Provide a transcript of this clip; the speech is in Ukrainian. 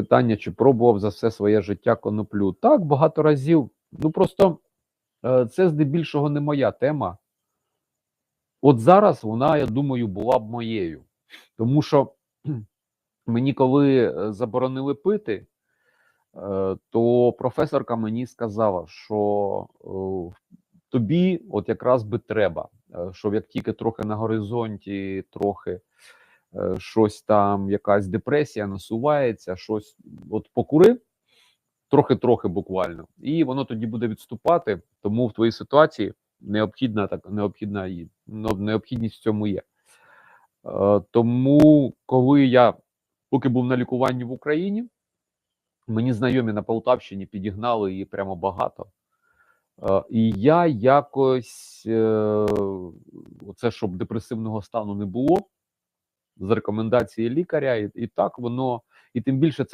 питання, чи пробував за все своє життя коноплю. Так, багато разів. Ну просто е, це здебільшого не моя тема. От зараз вона, я думаю, була б моєю. Тому що мені, коли е, заборонили пити, е, то професорка мені сказала, що тобі от якраз би треба, е, що як тільки трохи на горизонті, трохи щось там, якась депресія насувається, щось от покури, трохи-трохи буквально, і воно тоді буде відступати. Тому в твоїй ситуації необхідна так необхідна і ну, необхідність в цьому є. Е, тому, коли я поки був на лікуванні в Україні, мені знайомі на Полтавщині підігнали її прямо багато. Е, і я якось е, оце, щоб депресивного стану не було, з рекомендації лікаря, і, і так воно, і тим більше це